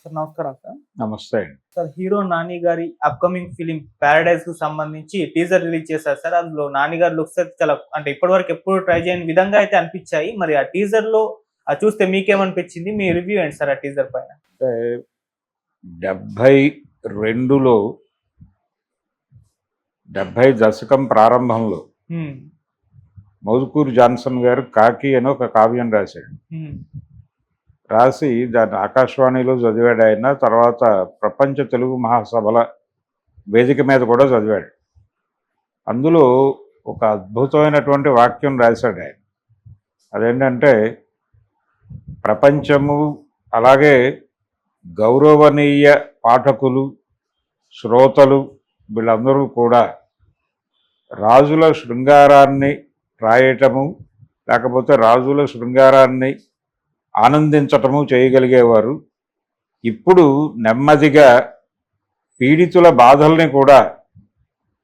Sir నమస్కారం sir. నమస్తే అండి. సార్ హీరో నాని గారి అప్కమింగ్ ఫిలిం ప్యారడైజ్కు సంబంధించి టీజర్ రిలీజ్ చేశారు సార్. అందులో నాని గారి లుక్స్ అయితే చాలా అంటే ఇప్పటివరకు ఎప్పుడు ట్రై చేయని విధంగా అయితే అనిపించాయి. మరి ఆ టీజర్లో చూస్తే మీకేమనిపించింది? మీ రివ్యూ ఏంటి సార్ ఆ టీజర్ పైన? డెబ్భై రెండులో డెబ్భై దశకం ప్రారంభంలో హ్మ్, మౌదుకూరు జాన్సన్ గారు కాకి అని ఒక కావ్యం రాశాడు. రాసి దాన్ని ఆకాశవాణిలో చదివాడు ఆయన. తర్వాత ప్రపంచ తెలుగు మహాసభల వేదిక మీద కూడా చదివాడు. అందులో ఒక అద్భుతమైనటువంటి వాక్యం రాశాడు ఆయన. అదేంటంటే ప్రపంచము అలాగే గౌరవనీయ పాఠకులు శ్రోతలు వీళ్ళందరూ కూడా రాజుల శృంగారాన్ని రాయటము లేకపోతే రాజుల శృంగారాన్ని ఆనందించటము చేయగలిగేవారు. ఇప్పుడు నెమ్మదిగా పీడితుల బాధల్ని కూడా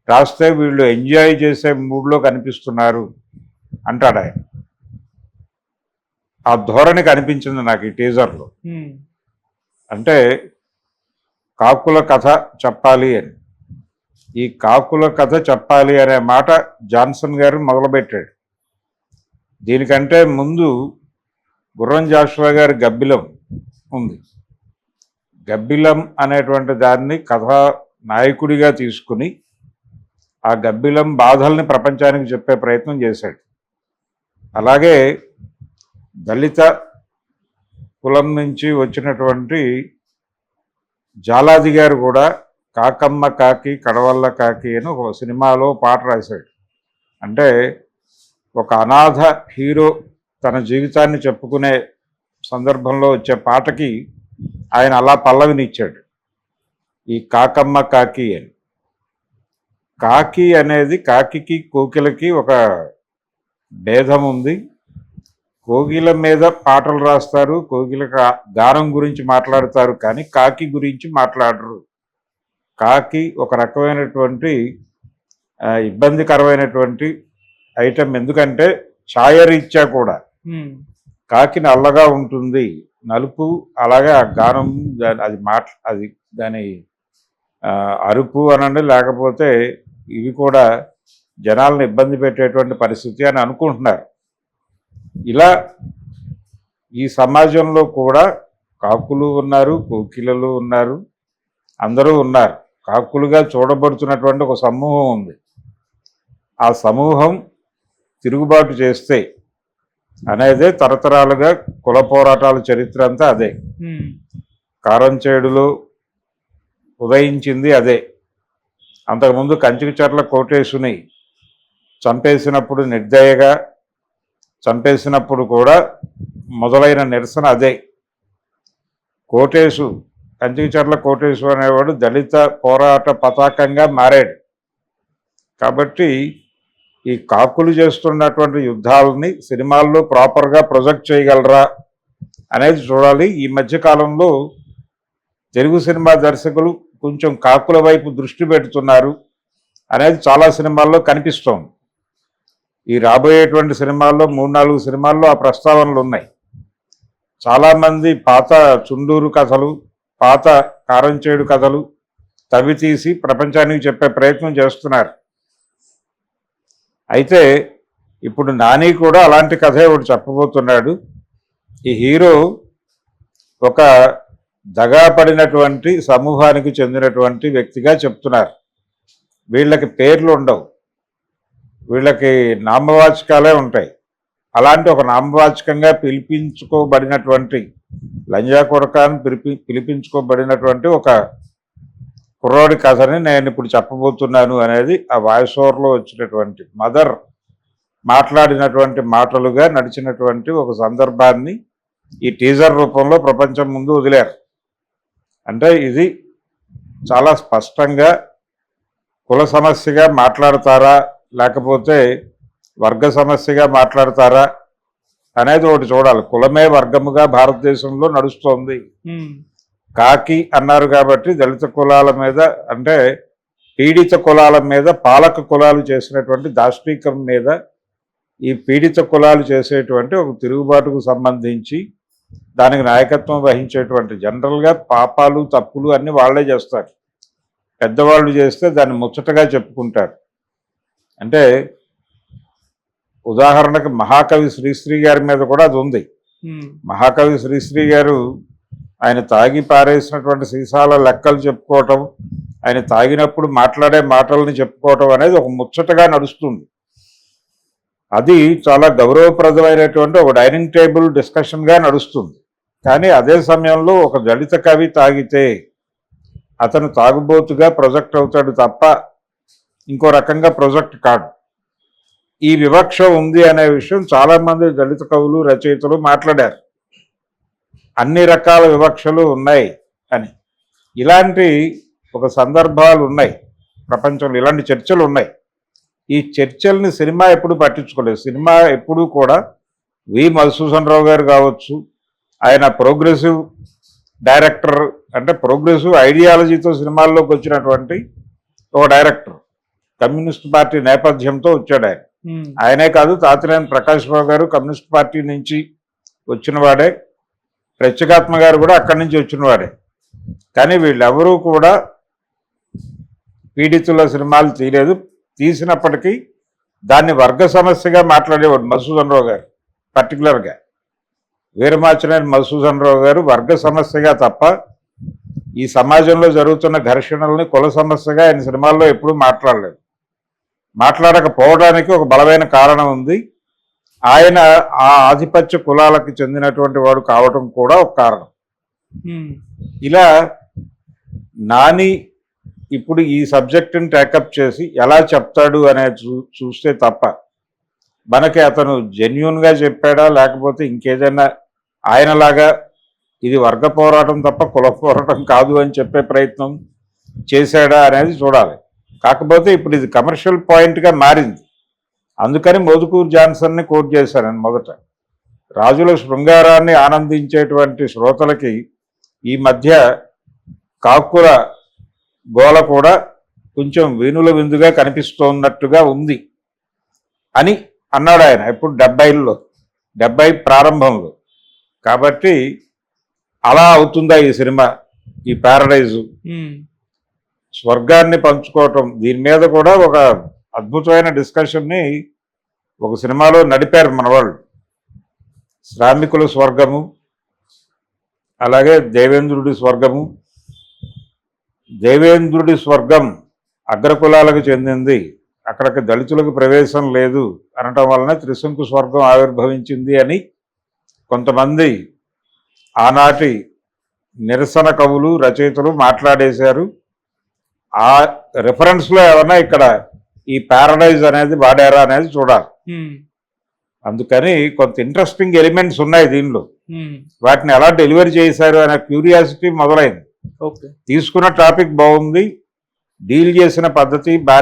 రాస్తే వీళ్ళు ఎంజాయ్ చేసే మూడ్లో కనిపిస్తున్నారు అంటాడు ఆయన. ఆ ధోరణి కనిపించింది నాకు ఈ టీజర్లో. అంటే కాకుల కథ చెప్పాలి అని. ఈ కాకుల కథ చెప్పాలి అనే మాట జాన్సన్ గారు మొదలుపెట్టాడు. దీనికంటే ముందు గుర్రం జాషువా గారి గబ్బిలం ఉంది. గబ్బిలం అనేటువంటి దాన్ని కథా నాయకుడిగా తీసుకుని ఆ గబ్బిలం బాధల్ని ప్రపంచానికి చెప్పే ప్రయత్నం చేశాడు. అలాగే దళిత కులం నుంచి వచ్చినటువంటి జాలాది గారు కూడా కాకమ్మ కాకి కడవల్ల కాకి అని ఒక సినిమాలో పాట రాశాడు. అంటే ఒక అనాథ హీరో తన జీవితాన్ని చెప్పుకునే సందర్భంలో వచ్చే పాటకి ఆయన అలా పల్లవినిచ్చాడు. ఈ కాకమ్మ కాకి అని. కాకి అనేది కాకికి కోకిలకి ఒక భేదం ఉంది. కోకిల మీద పాటలు రాస్తారు కోకిల గానం గురించి మాట్లాడతారు కానీ కాకి గురించి మాట్లాడరు. కాకి ఒక రకమైనటువంటి ఇబ్బందికరమైనటువంటి ఐటెం. ఎందుకంటే ఛాయరీత్యా కూడా. కాకి నల్లగా ఉంటుంది. నలుపు అలాగే ఆ గానం దాని అది మాట అది దాని అరుపు అనండి లేకపోతే ఇవి కూడా జనాలను ఇబ్బంది పెట్టేటువంటి పరిస్థితి అని అనుకుంటున్నారు. ఇలా ఈ సమాజంలో కూడా కాకులు ఉన్నారు కోకిలలు ఉన్నారు అందరూ ఉన్నారు. కాకులుగా చూడబడుతున్నటువంటి ఒక సమూహం ఉంది. ఆ సమూహం తిరుగుబాటు చేస్తే అనేదే తరతరాలుగా కుల పోరాటాల చరిత్ర అంతా అదే. కారంచేడులో ఉదయించింది అదే. అంతకుముందు కంచికచర్ల కోటేశుని చంపేసినప్పుడు నిర్దయగా చంపేసినప్పుడు కూడా మొదలైన నిరసన అదే. కోటేశు కంచికచర్ల కోటేశు అనేవాడు దళిత పోరాట పతాకంగా మారాడు. కాబట్టి ఈ కాకులు చేస్తున్నటువంటి యుద్ధాలని సినిమాల్లో ప్రాపర్గా ప్రొజెక్ట్ చేయగలరా అనేది చూడాలి. ఈ మధ్యకాలంలో తెలుగు సినిమా దర్శకులు కొంచెం కాకుల వైపు దృష్టి పెడుతున్నారు అనేది చాలా సినిమాల్లో కనిపిస్తాం ఈ రాబోయేటువంటి సినిమాల్లో మూడు నాలుగు సినిమాల్లో ఆ ప్రస్తావనలు ఉన్నాయి. చాలామంది పాత చుండూరు కథలు పాత కారంచేడు కథలు తవ్వి తీసి ప్రపంచానికి చెప్పే ప్రయత్నం చేస్తున్నారు. అయితే ఇప్పుడు నాని కూడా అలాంటి కథే ఒకటి చెప్పబోతున్నాడు. ఈ హీరో ఒక దగాపడినటువంటి సమూహానికి చెందినటువంటి వ్యక్తిగా చెప్తున్నారు. వీళ్ళకి పేర్లు ఉండవు. వీళ్ళకి నామవాచకాలే ఉంటాయి. అలాంటి ఒక నామవాచకంగా పిలిపించుకోబడినటువంటి లంజా కొడకాన్ని పిలిపి పిలిపించుకోబడినటువంటి ఒక కుర్రోడి కథని నేను ఇప్పుడు చెప్పబోతున్నాను అనేది ఆ వాయిస్ ఓవర్లో వచ్చినటువంటి మదర్ మాట్లాడినటువంటి మాటలుగా నడిచినటువంటి ఒక సందర్భాన్ని ఈ టీజర్ రూపంలో ప్రపంచం ముందు వదిలారు. అంటే ఇది చాలా స్పష్టంగా కుల సమస్యగా మాట్లాడతారా లేకపోతే వర్గ సమస్యగా మాట్లాడతారా అనేది ఒకటి చూడాలి. కులమే వర్గముగా భారతదేశంలో నడుస్తోంది. కాకి అన్నారు కాబట్టి దళిత కులాల మీద అంటే పీడిత కులాల మీద పాలక కులాలు చేసినటువంటి దాష్టీకం మీద ఈ పీడిత కులాలు చేసేటువంటి ఒక తిరుగుబాటుకు సంబంధించి దానికి నాయకత్వం వహించేటువంటి జనరల్గా పాపాలు తప్పులు అన్ని వాళ్ళే చేస్తారు. పెద్దవాళ్ళు చేస్తే దాన్ని ముచ్చటగా చెప్పుకుంటారు. అంటే ఉదాహరణకు మహాకవి శ్రీశ్రీ గారి మీద కూడా అది ఉంది. మహాకవి శ్రీశ్రీ గారు ఆయన తాగి పారేసినటువంటి సీసాల లెక్కలు చెప్పుకోవటం ఆయన తాగినప్పుడు మాట్లాడే మాటలను చెప్పుకోవటం అనేది ఒక ముచ్చటగా నడుస్తుంది. అది చాలా గౌరవప్రదమైనటువంటి ఒక డైనింగ్ టేబుల్ డిస్కషన్గా నడుస్తుంది. కానీ అదే సమయంలో ఒక దళిత కవి తాగితే అతను తాగుబోతుగా ప్రొజెక్ట్ అవుతాడు తప్ప ఇంకో రకంగా ప్రొజెక్ట్ కాడు. ఈ వివక్ష ఉంది అనే విషయం చాలామంది దళిత కవులు రచయితలు మాట్లాడారు. అన్ని రకాల వివక్షలు ఉన్నాయి అని. ఇలాంటి ఒక సందర్భాలు ఉన్నాయి. ప్రపంచంలో ఇలాంటి చర్చలు ఉన్నాయి. ఈ చర్చల్ని సినిమా ఎప్పుడు పట్టించుకోలేదు. సినిమా ఎప్పుడూ కూడా వి మధుసూదన్ రావు గారు కావచ్చు ఆయన ప్రోగ్రెసివ్ డైరెక్టర్ అంటే ప్రోగ్రెసివ్ ఐడియాలజీతో సినిమాల్లోకి వచ్చినటువంటి ఒక డైరెక్టర్. కమ్యూనిస్ట్ పార్టీ నేపథ్యంతో వచ్చాడు ఆయన. ఆయనే కాదు తాతినేని ప్రకాష్ రావు గారు కమ్యూనిస్ట్ పార్టీ నుంచి వచ్చినవాడే ప్రత్యేకాత్మ గారు కూడా అక్కడి నుంచి వచ్చినవాడే కానీ వీళ్ళెవరూ కూడా పీడితుల సినిమాలు తీయలేదు. తీసినప్పటికీ దాన్ని వర్గ సమస్యగా మాట్లాడేవాడు మధుసూదన్ రావు గారు పర్టికులర్గా వీరమాచనేని మధుసూదన్ రావు గారు వర్గ సమస్యగా తప్ప ఈ సమాజంలో జరుగుతున్న ఘర్షణల్ని కుల సమస్యగా ఆయన సినిమాల్లో ఎప్పుడూ మాట్లాడలేదు. మాట్లాడకపోవడానికి ఒక బలమైన కారణం ఉంది. ఆయన ఆ ఆధిపత్య కులాలకు చెందినటువంటి వాడు కావటం కూడా ఒక కారణం. ఇలా నాని ఇప్పుడు ఈ సబ్జెక్టుని టేకప్ చేసి ఎలా చెప్తాడు అనేది చూ చూస్తే తప్ప మనకి అతను జెన్యున్గా చెప్పాడా లేకపోతే ఇంకేదైనా ఆయనలాగా ఇది వర్గ పోరాటం తప్ప కుల పోరాటం కాదు అని చెప్పే ప్రయత్నం చేశాడా అనేది చూడాలి. కాకపోతే ఇప్పుడు ఇది కమర్షియల్ పాయింట్గా మారింది. అందుకని మోదుకూరు జాన్సన్ని కోట్ చేశాను నేను మొదట. రాజుల శృంగారాన్ని ఆనందించేటువంటి శ్రోతలకి ఈ మధ్య కాకుల గోల కూడా కొంచెం వేణుల విందుగా కనిపిస్తున్నట్టుగా ఉంది అని అన్నాడు ఆయన ఇప్పుడు డెబ్బైల్లో డెబ్బై ప్రారంభంలో. కాబట్టి అలా అవుతుందా ఈ సినిమా ఈ ప్యారడైజు స్వర్గాన్ని పంచుకోవటం దీని మీద కూడా ఒక అద్భుతమైన డిస్కషన్ని ఒక సినిమాలో నడిపారు మన వాళ్ళు. శ్రామికుల స్వర్గము అలాగే దేవేంద్రుడి స్వర్గము. దేవేంద్రుడి స్వర్గం అగ్రకులాలకు చెందింది. అక్కడికి దళితులకు ప్రవేశం లేదు అనటం వలన త్రిశంకు స్వర్గం ఆవిర్భవించింది అని కొంతమంది ఆనాటి నిరసన కవులు రచయితలు మాట్లాడేశారు. ఆ రిఫరెన్స్లో ఏమన్నా ఇక్కడ ఈ ప్యారడైజ్ అనేది వాడారా అనేది చూడాలి. అందుకని కొంత ఇంట్రెస్టింగ్ ఎలిమెంట్స్ ఉన్నాయి దీనిలో. వాటిని ఎలా డెలివరీ చేశారు అనే క్యూరియాసిటీ మొదలైంది. తీసుకున్న టాపిక్ బాగుంది. డీల్ చేసిన పద్ధతి బాగా